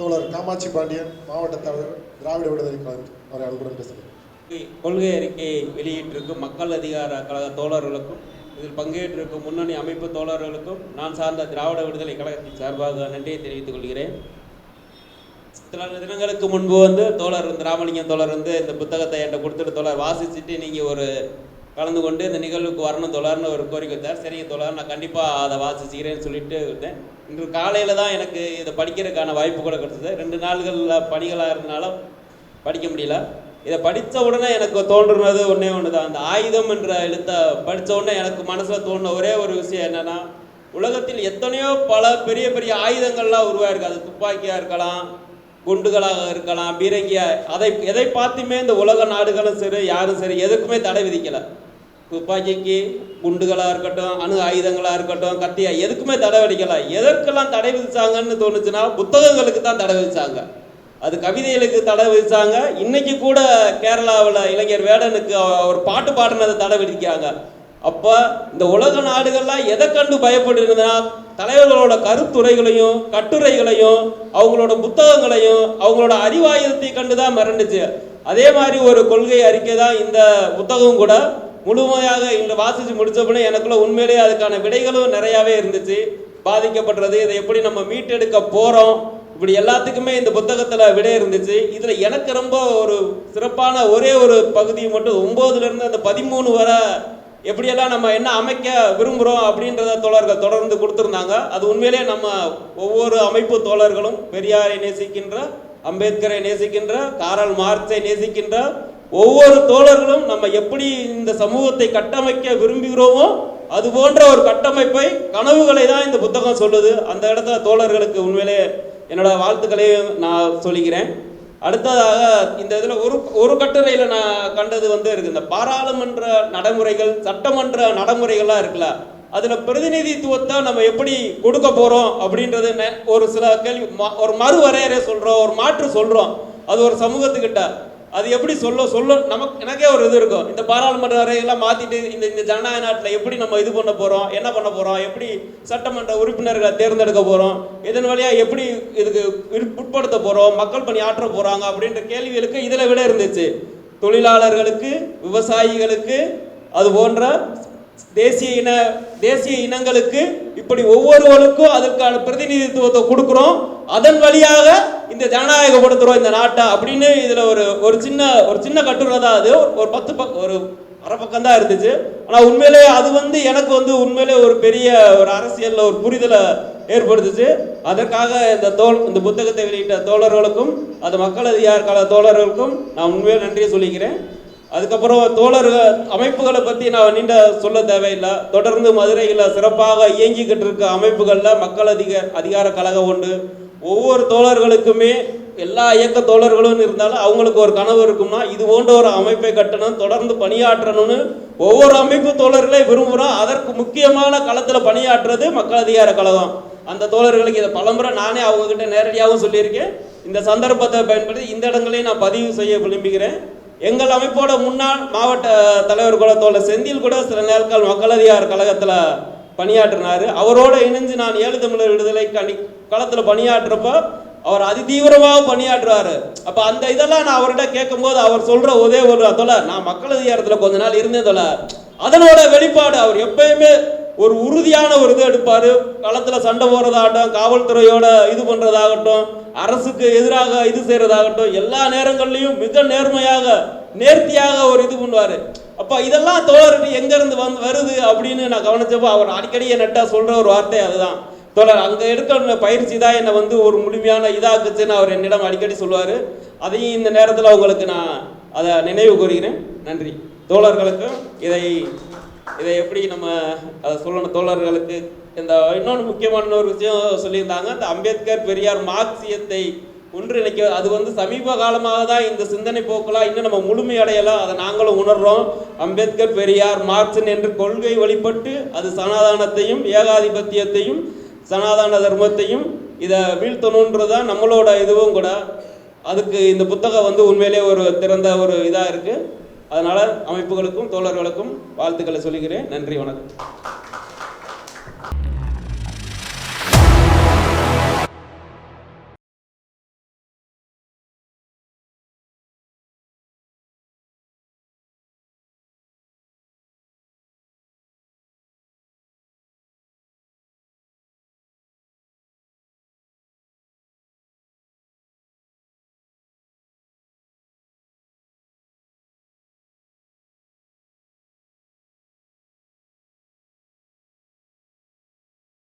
தோழர் காமாட்சி பாண்டியன் மாவட்ட தலைவர் திராவிட விடுதலை கழகம் அவரை அன்புடன் பேசுகிறேன். கொள்கை அறிக்கையை வெளியிட்டிருக்கும் மக்கள் அதிகார கழக தோழர்களுக்கும் இதில் பங்கேற்றிருக்கும் முன்னணி அமைப்பு தோழர்களுக்கும் நான் சார்ந்த திராவிட விடுதலை கழகத்தின் சார்பாக நன்றியை தெரிவித்துக் கொள்கிறேன். சில தினங்களுக்கு முன்பு வந்து தோழர் ராமலிங்கம் தோழர் வந்து இந்த புத்தகத்தை என்கிட்ட கொடுத்துட்டு தோழர் வாசிச்சுட்டு நீங்கள் ஒரு கலந்து கொண்டு இந்த நிகழ்வுக்கு வரணும் தோழர்னு ஒரு கோரிக்கை வச்சார் சரிங்க தோழர் நான் கண்டிப்பாக அதை வாசிச்சுக்கிறேன்னு சொல்லிட்டு இருந்தேன் இன்று காலையில் தான் எனக்கு இதை படிக்கிறதுக்கான வாய்ப்பு கூட கிடைச்சது. ரெண்டு நாள்களில் பணிகளாக இருந்தனால படிக்க முடியல. இதை படித்த உடனே எனக்கு தோன்றுனது ஒன்றே ஒன்று தான் அந்த ஆயுதம் என்ற எழுத்தை படித்த உடனே எனக்கு மனசில் தோணுன ஒரே ஒரு விஷயம் என்னென்னா உலகத்தில் எத்தனையோ பல பெரிய பெரிய ஆயுதங்கள்லாம் உருவாயிருக்கு. அது துப்பாக்கியாக இருக்கலாம் குண்டுகளாக இருக்கலாம் பீரங்கியாக அதை எதை பார்த்துமே இந்த உலக நாடுகளும் சரி யாரும் சரி எதுக்குமே தடை விதிக்கலை. துப்பாக்கிக்கு குண்டுகளாக இருக்கட்டும் அணு ஆயுதங்களாக இருக்கட்டும் கத்தியா எதுக்குமே தடை வடிக்கலாம் எதற்கெல்லாம் தடை விதிச்சாங்கன்னு தோணுச்சுன்னா புத்தகங்களுக்கு தான் தடை விதிச்சாங்க. அது கவிதைகளுக்கு தடை விதிச்சாங்க. இன்னைக்கு கூட கேரளாவில் இளைஞர் வேடனுக்கு அவர் பாட்டு பாடினதை தடை விதிக்காங்க அப்போ இந்த உலக நாடுகள்லாம் எதை கண்டு பயப்படுதுன்னா தலைவர்களோட கருத்துரைகளையும் கட்டுரைகளையும் அவங்களோட புத்தகங்களையும் அவங்களோட அறிவாயுதத்தை கண்டு தான் மிரண்டுச்சு அதே மாதிரி ஒரு கொள்கை அறிக்கை தான் இந்த புத்தகம் கூட முழுமையாக இன்று வாசித்து முடிச்சப்பனே எனக்குள்ள உண்மையிலேயே அதுக்கான விடைகளும் நிறையாவே இருந்துச்சு. பாதிக்கப்படுறது இதை எப்படி நம்ம மீட்டெடுக்க போகிறோம் இப்படி எல்லாத்துக்குமே இந்த புத்தகத்தில் விடை இருந்துச்சு. இதில் எனக்கு ரொம்ப ஒரு சிறப்பான ஒரே ஒரு பகுதி மட்டும் ஒம்போதுலேருந்து அந்த பதிமூணு வரை எப்படியெல்லாம் நம்ம என்ன அமைக்க விரும்புகிறோம் அப்படின்றத தோழர்கள் தொடர்ந்து கொடுத்துருந்தாங்க. அது உண்மையிலே நம்ம ஒவ்வொரு அமைப்பு தோழர்களும் பெரியாரை நேசிக்கின்ற அம்பேத்கரை நேசிக்கின்ற காரல் மார்க்ஸை நேசிக்கின்ற ஒவ்வொரு தோழர்களும் நம்ம எப்படி இந்த சமூகத்தை கட்டமைக்க விரும்புகிறோமோ அது போன்ற ஒரு கட்டமைப்பை கனவுகளை தான் இந்த புத்தகம் சொல்லுது. அந்த இடத்துல தோழர்களுக்கு உண்மையிலே என்னோட வாழ்த்துக்களையும் நான் சொல்லிக்கிறேன். அடுத்ததாக இந்த இதில் ஒரு ஒரு கட்டுரையில் நான் கண்டது வந்து இருக்கு. இந்த பாராளுமன்ற நடைமுறைகள் சட்டமன்ற நடைமுறைகள்லாம் இருக்குல்ல அதில் பிரதிநிதித்துவத்தை நம்ம எப்படி கொடுக்க போகிறோம் அப்படின்றது நெ- ஒரு சில கேள்வி ம- ஒரு மறுவரையறை சொல்கிறோம் ஒரு மாற்று சொல்கிறோம் அது ஒரு சமூகத்துக்கிட்ட. அது எப்படி சொல்ல சொல்ல நமக்கு எனக்கே ஒரு இது இருக்கும். இந்த பாராளுமன்ற வரையெல்லாம் மாற்றிட்டு இந்த இந்த ஜனநாயக நாட்டில் எப்படி நம்ம இது பண்ண போகிறோம் என்ன பண்ண போகிறோம் எப்படி சட்டமன்ற உறுப்பினர்களை தேர்ந்தெடுக்க போகிறோம் இதன் வழியாக எப்படி இதுக்கு உட்படுத்த போகிறோம் மக்கள் பணி ஆற்ற போகிறாங்க அப்படின்ற கேள்விகளுக்கு இதில் விட இருந்துச்சு. தொழிலாளர்களுக்கு விவசாயிகளுக்கு அது போன்ற தேசிய இன தேசிய இனங்களுக்கு இப்படி ஒவ்வொருவருக்கும் அதற்கான பிரதிநிதித்துவத்தை கொடுக்குறோம். அதன் வழியாக இந்த ஜனநாயகப்படுத்துகிறோம் இந்த நாட்டை அப்படின்னு இதில் ஒரு ஒரு சின்ன ஒரு சின்ன கட்டுரை தான் அது. ஒரு பத்து பக்கம் ஒரு அரை பக்கம் தான் இருந்துச்சு. ஆனால் உண்மையிலே அது வந்து எனக்கு வந்து உண்மையிலே ஒரு பெரிய ஒரு அரசியலில் ஒரு புரிதலை ஏற்படுத்துச்சு. அதற்காக இந்த தோல் இந்த புத்தகத்தை வெளியிட்ட தோழர்களுக்கும் அது மக்கள் அதிகாரக்கால தோழர்களுக்கும் நான் உண்மையிலே நன்றியை சொல்லிக்கிறேன். அதுக்கப்புறம் தோழர்கள் அமைப்புகளை பற்றி நான் நீண்ட சொல்ல தேவையில்லை. தொடர்ந்து மதுரையில் சிறப்பாக இயங்கிக்கிட்டு இருக்க அமைப்புகளில் மக்கள் அதிக அதிகார கழகம் உண்டு. ஒவ்வொரு தோழர்களுக்குமே எல்லா இயக்க தோழர்களும் இருந்தாலும் அவங்களுக்கு ஒரு கனவு இருக்கும்னா இது போன்ற ஒரு அமைப்பை கட்டணும் தொடர்ந்து பணியாற்றணும்னு ஒவ்வொரு அமைப்பு தோழர்களே விரும்புகிறோம் அதற்கு முக்கியமான களத்தில் பணியாற்றுறது மக்கள் அதிகார கழகம். அந்த தோழர்களுக்கு இதை பலமுறை நானே அவங்கக்கிட்ட நேரடியாகவும் சொல்லியிருக்கேன். இந்த சந்தர்ப்பத்தை பயன்படுத்தி இந்த இடங்களையும் நான் பதிவு செய்ய விரும்புகிறேன். எங்கள் அமைப்போட முன்னாள் மாவட்ட தலைவர் கூட தோழர் செந்தில் கூட சில நாட்கள் மக்கள் அதிகார கழகத்தில் பணியாற்றினார். அவரோட இணைஞ்சு நான் ஏழு தமிழர் விடுதலை கணி களத்தில் பணியாற்றுறப்போ அவர் அதிதீவிரமாக பணியாற்றுவார். அப்போ அந்த இதெல்லாம் நான் அவர்கிட்ட கேட்கும்போது அவர் சொல்கிற ஒரே ஒரு தொலை நான் மக்கள் அதிகாரத்தில் கொஞ்ச நாள் இருந்தேன் தொலை அதனோட வெளிப்பாடு அவர் எப்பயுமே ஒரு உறுதியான ஒரு இது எடுப்பார். களத்தில் சண்டை போடுறதாகட்டும் காவல்துறையோட இது பண்ணுறதாகட்டும் அரசுக்கு எதிராக இது செய்கிறதாகட்டும் எல்லா நேரங்கள்லையும் மிக நேர்மையாக நேர்த்தியாக ஒரு இது பண்ணுவார். அப்போ இதெல்லாம் தோழருக்கு எங்கேருந்து வந்து வருது அப்படின்னு நான் கவனிச்சப்போ அவர் அடிக்கடி என்னட்ட சொல்கிற ஒரு வார்த்தை அதுதான். தோழர் அங்கே எடுக்கிற பயிற்சி தான் என்னை வந்து ஒரு முழுமையான இதாக்குச்சுன்னு அவர் என்னிடம் அடிக்கடி சொல்லுவார். அதையும் இந்த நேரத்தில் உங்களுக்கு நான் அதை நினைவு கூறுகிறேன். நன்றி. தோழர்களுக்கும் இதை இதை எப்படி நம்ம அதை சொல்லணும் தோழர்களுக்கு. இந்த இன்னொன்று முக்கியமான ஒரு விஷயம் சொல்லியிருந்தாங்க. இந்த அம்பேத்கர் பெரியார் மார்க்சியத்தை ஒன்றிணைக்க அது வந்து சமீப காலமாக தான் இந்த சிந்தனை போக்கெல்லாம் இன்னும் நம்ம முழுமையடையலாம் அதை நாங்களும் உணர்றோம். அம்பேத்கர் பெரியார் மார்க்சன் என்று கொள்கை வழிபட்டு அது சனாதானத்தையும் ஏகாதிபத்தியத்தையும் சனாதான தர்மத்தையும் இதை வீழ்த்தணுன்றது தான் நம்மளோட இதுவும் கூட. அதுக்கு இந்த புத்தகம் வந்து உண்மையிலே ஒரு திறந்த ஒரு இதாக இருக்குது அதனால் அமைப்புகளுக்கும் தோழர்களுக்கும் வாழ்த்துக்களை சொல்லுகிறேன் நன்றி வணக்கம்.